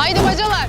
Haydi bacalar.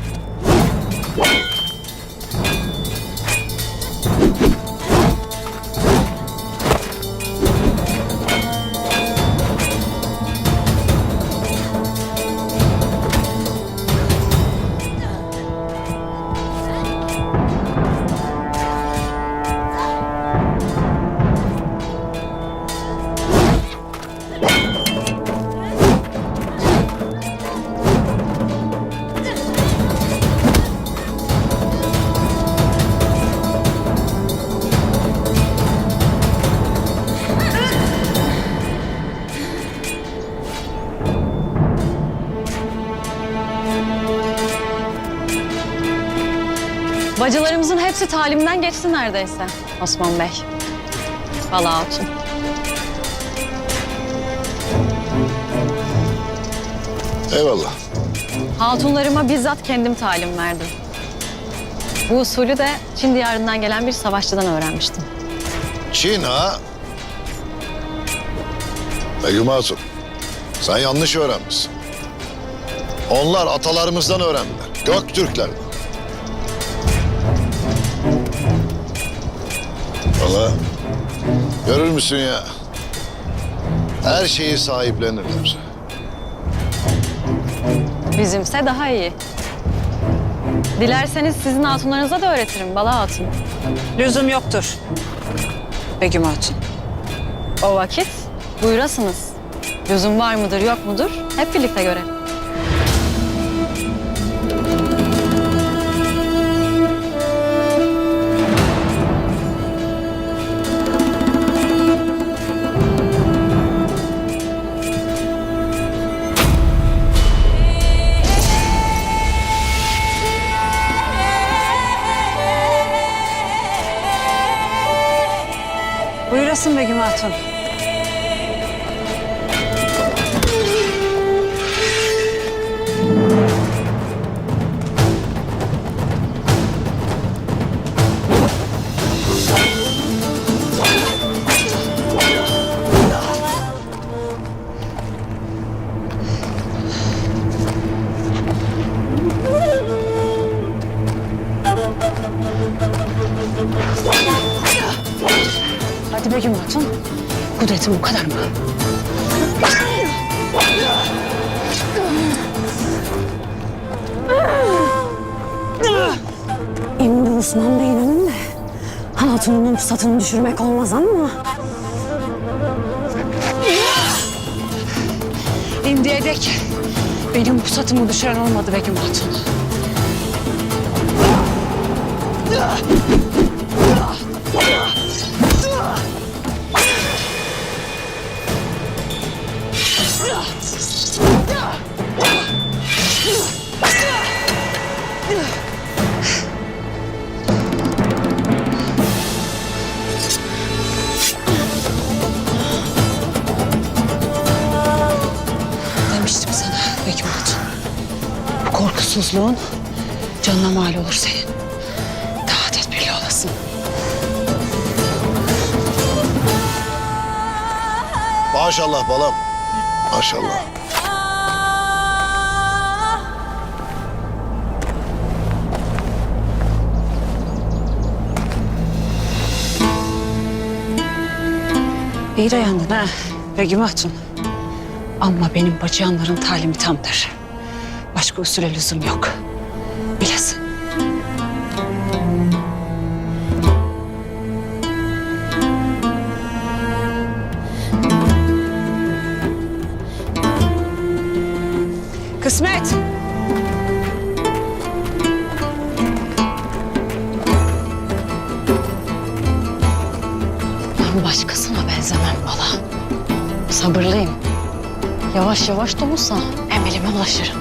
Bacılarımızın hepsi talimden geçti neredeyse Osman Bey. Vallahi Hatun. Eyvallah. Hatunlarıma bizzat kendim talim verdim. Bu usulü de Çin diyarından gelen bir savaşçıdan öğrenmiştim. Çin ha? Begüm Hatun, sen yanlış öğrenmişsin. Onlar atalarımızdan öğrendiler. Göktürklerden. Valla görür müsün ya? Her şeyi sahiplenirler. Bizimse daha iyi. Dilerseniz sizin hatunlarınıza da öğretirim Bala Hatun. Lüzum yoktur. Begüm Hatun. O vakit buyurasınız. Lüzum var mıdır yok mudur hep birlikte görelim. Buyurasın Begüm Hatun. Hadi Begüm Hatun. Kudretin bu kadar mı? İmdi Osman Bey'in önünde. Hatununun pusatını düşürmek olmaz ama. İndiye dek benim pusatımı düşüren olmadı Begüm Hatun. Bu korkusuzluğun canına mal olur senin. Daha tedbirli olasın. Maşallah balam. Maşallah. İyi dayandın ha Begüm Hatun. Ama benim bacıyanların talimi tamdır. Başka usule lüzum yok. Bilesin. Kısmet. Ben başkasına benzemem Bala. Sabırlıyım. Yavaş yavaş da olsa emelime ulaşırım.